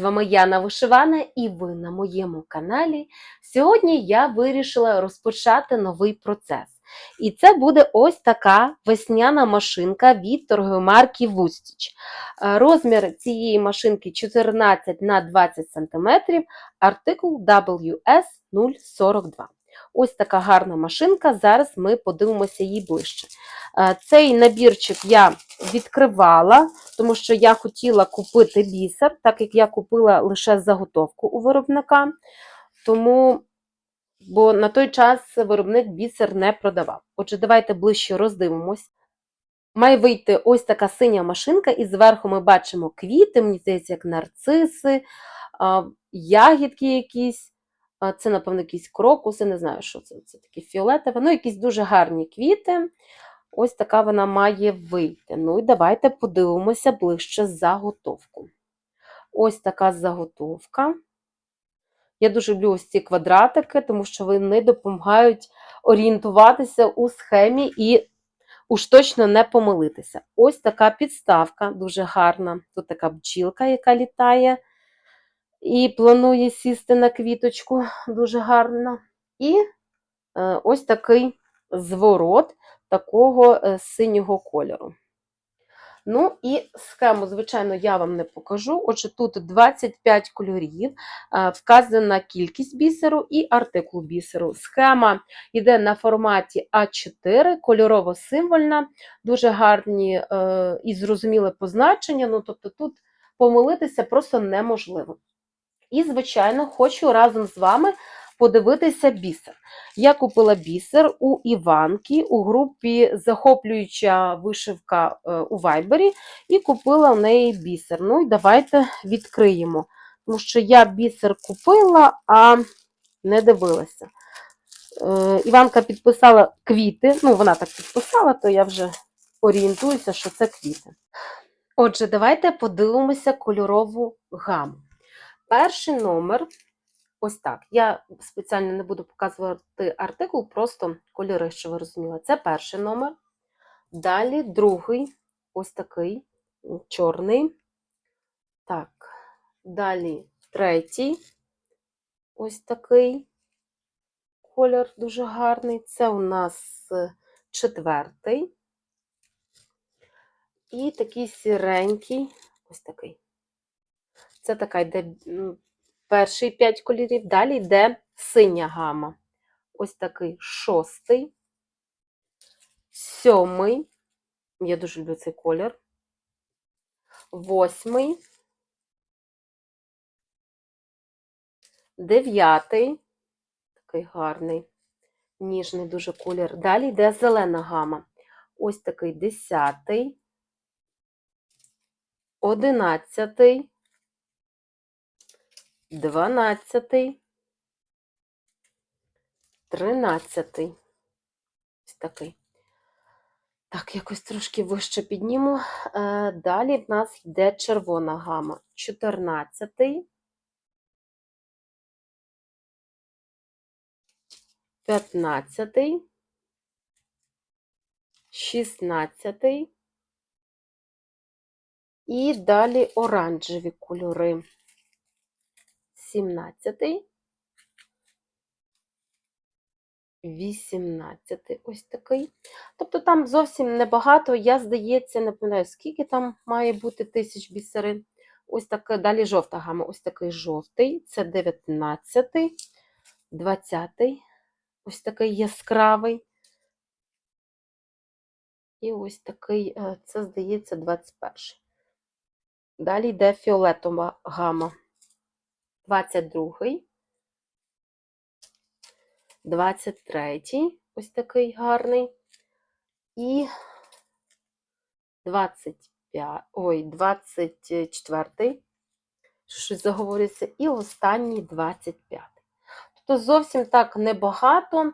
З вами Яна Вишивана і ви на моєму каналі. Сьогодні я вирішила розпочати новий процес. І це буде ось така весняна машинка від торгової марки Вустіч. Е, Розмір цієї машинки 14 на 20 см, артикул WS 042. Ось така гарна машинка. Зараз ми подивимося її ближче. Е, Цей набірчик я відкривала, тому що я хотіла купити бісер, так як я купила лише заготовку у виробника. Тому, бо на той час виробник бісер не продавав. Отже, давайте ближче роздивимось. Має вийти ось така синя машинка, і зверху ми бачимо квіти, мені здається, як нарциси, ягідки якісь. Це, напевно, якісь крокуси, не знаю, що це. Це такі фіолетові, ну, якісь дуже гарні квіти. Ось така вона має вийти. Ну і давайте подивимося ближче заготовку. Ось така заготовка. Я дуже люблю ось ці квадратики, тому що вони допомагають орієнтуватися у схемі і уж точно не помилитися. Ось така підставка, дуже гарна. Тут така бджілка, яка літає і планує сісти на квіточку, дуже гарно. І е, ось такий зворот такого е, синього кольору. Ну і схему, звичайно, я вам не покажу. Отже, тут 25 кольорів, е, вказана кількість бісеру і артикул бісеру. Схема йде на форматі А4, кольорово-символьна, дуже гарні е, і зрозуміле позначення. Ну, тобто тут помилитися просто неможливо. І, звичайно, хочу разом з вами подивитися бісер. Я купила бісер у Іванки у групі Захоплююча вишивка е, у Вайбері, і купила в неї бісер. Ну і давайте відкриємо. Тому що я бісер купила, а не дивилася. Е, Іванка підписала квіти. Ну, вона так підписала, то я вже орієнтуюся, що це квіти. Отже, давайте подивимося кольорову гаму. Перший номер ось так. Я спеціально не буду показувати артикул, просто кольори, що ви розуміли. Це перший номер. Далі другий, ось такий, чорний. Так, далі третій, ось такий колір дуже гарний. Це у нас е, четвертий. І такий сіренький, ось такий. Це така йде перший п'ять кольорів. Далі йде синя гама. Ось такий шостий, сьомий. Я дуже люблю цей колір. Восьмий. Дев'ятий. Такий гарний, ніжний дуже колір. Далі йде зелена гама. Ось такий десятий. Одинадцятий. Дванадцятий. Тринадцятий. Ось такий. Так, якось трошки вище підніму. Е, Далі в нас йде червона гама. Чотирнадцятий. П'ятнадцятий. Шістнадцятий. І далі оранжеві кольори. 17, 18 ось такий. Тобто там зовсім небагато, я, здається, не пам'ятаю, скільки там має бути тисяч бісерин. Ось така, далі жовта гама, ось такий жовтий, це 19, 20, ось такий яскравий. І ось такий, е, це, здається, 21. Далі йде фіолетова гама. 22, 23, ось такий гарний. І 25, ой, 24, щось заговорюється, і останній 25. Тобто зовсім так небагато.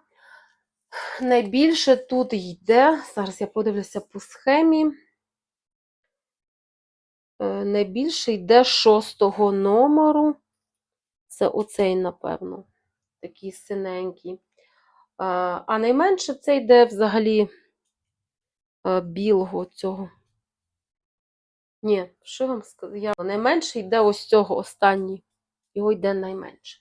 Найбільше тут йде, зараз я подивлюся по схемі. Е, Найбільше йде шостого номеру. Це оцей, напевно, такий синенький. А, найменше це йде взагалі білого цього Ні, що вам сказати? Найменше йде ось цього останній. Його йде найменше.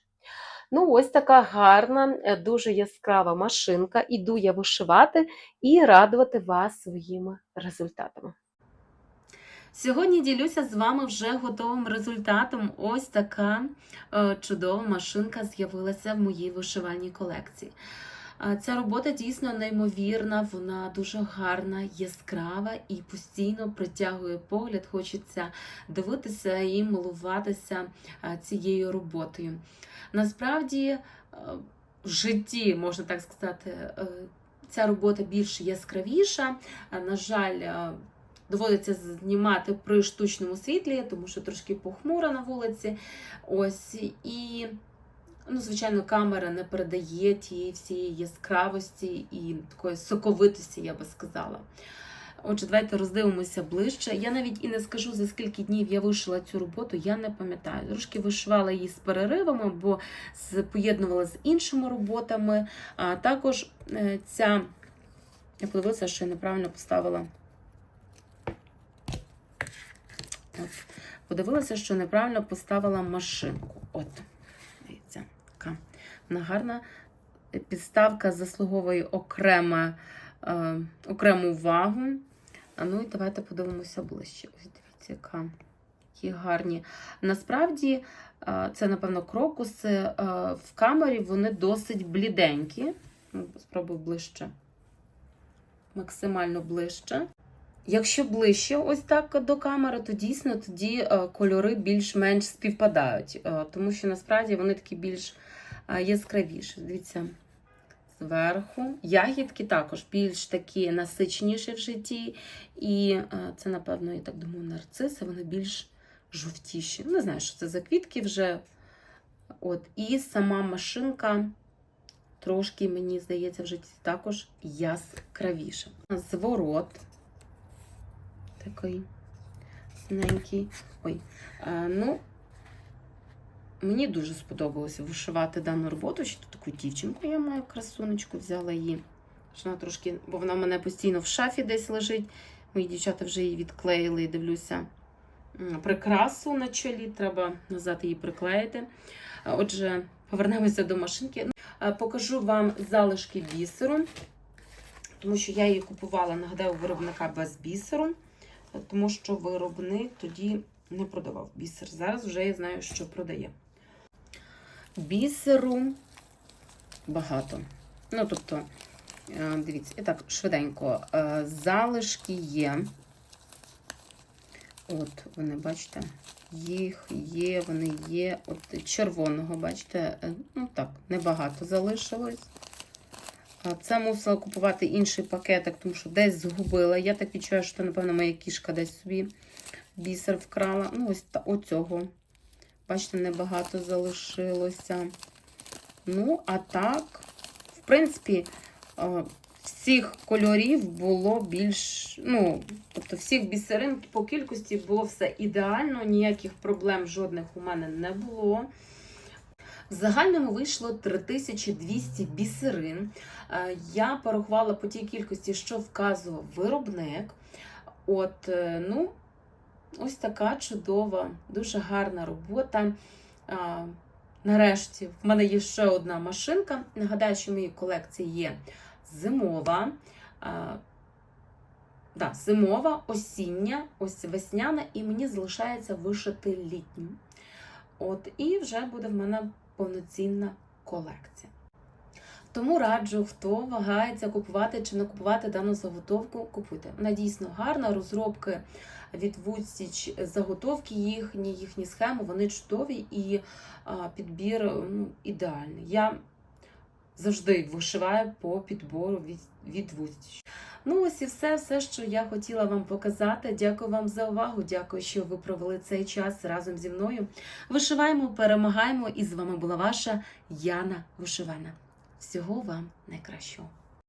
Ну, ось така гарна, е, дуже яскрава машинка. Іду я вишивати і радувати вас своїми результатами. Сьогодні ділюся з вами вже готовим результатом. Ось така е, чудова машинка з'явилася в моїй вишивальній колекції. Е, Ця робота дійсно неймовірна, вона дуже гарна, яскрава і постійно притягує погляд. Хочеться дивитися і милуватися е, цією роботою. Насправді, в житті, можна так сказати, ця робота більш яскравіша. На жаль, доводиться знімати при штучному світлі, тому що трошки похмуро на вулиці. Ось і. Ну, звичайно, камера не передає тієї всієї яскравості і такої соковитості, я би сказала. Отже, давайте роздивимося ближче. Я навіть і не скажу, за скільки днів я вишила цю роботу, я не пам'ятаю. Трошки вишивала її з переривами, бо поєднувала з іншими роботами. А також е, ця, я подивилася, що я неправильно поставила. От. Подивилася, що неправильно поставила машинку. От, дивіться, така. Гарна. Підставка заслуговує окремо, е, окрему увагу. А ну і давайте подивимося ближче. Ось дивіться, яка які гарні. Насправді, е, це, напевно, крокуси. Е, в камері вони досить бліденькі. Ну, Спробую ближче. Максимально ближче. Якщо ближче ось так до камери, то дійсно тоді е, кольори більш-менш співпадають, е, тому що насправді вони такі більш е, яскравіші. Дивіться, зверху. Ягідки також більш такі насиченіші в житті. І це, напевно, я так думаю, нарциси, вони більш жовтіші. Не знаю, що це за квітки вже. От. І сама машинка трошки, мені здається, в житті також яскравіша. Зворот такий синенький. Ой, е, ну, мені дуже сподобалося вишивати дану роботу. Ще тут таку дівчинку я маю красунечку, взяла її. Вона трошки, бо вона в мене постійно в шафі десь лежить. Мої дівчата вже її відклеїли і дивлюся. Прикрасу на чолі, треба назад її приклеїти. Отже, повернемося до машинки. Ну, Покажу вам залишки бісеру, тому що я її купувала, нагадаю, у виробника без бісеру тому що виробник тоді не продавав бісер. Зараз вже я знаю, що продає. Бісеру багато. Ну, тобто, е, дивіться, і так, швиденько. Е, Залишки є. От, вони, бачите, їх є, вони є. От червоного, бачите, е, ну так, небагато залишилось. Це мусила купувати інший пакетик, тому що десь згубила. Я так відчуваю, що, напевно, моя кішка десь собі бісер вкрала. Ну, ось та, оцього. Бачите, небагато залишилося. Ну, а так, в принципі, всіх кольорів було більш. Ну, тобто, всіх бісерин по кількості було все ідеально, ніяких проблем жодних у мене не було. В загальному вийшло 3200 бісерин. Е, Я порахувала по тій кількості, що вказував виробник. От, е, ну, ось така чудова, дуже гарна робота. Нарешті, в мене є ще одна машинка. Нагадаю, що в моїй колекції є зимова. Да, зимова, осіння, ось весняна, і мені залишається вишити літню. От, і вже буде в мене повноцінна колекція. Тому раджу, хто вагається купувати чи не купувати дану заготовку, купуйте. Вона дійсно гарна, розробки від Вустіч, заготовки їхні, їхні схеми, вони чудові і підбір ну, ідеальний. Я завжди вишиваю по підбору від, від. Ну, ось і все, все, що я хотіла вам показати. Дякую вам за увагу. Дякую, що ви провели цей час разом зі мною. Вишиваємо, перемагаємо. І з вами була ваша Яна Вишивана. Всього вам найкращого.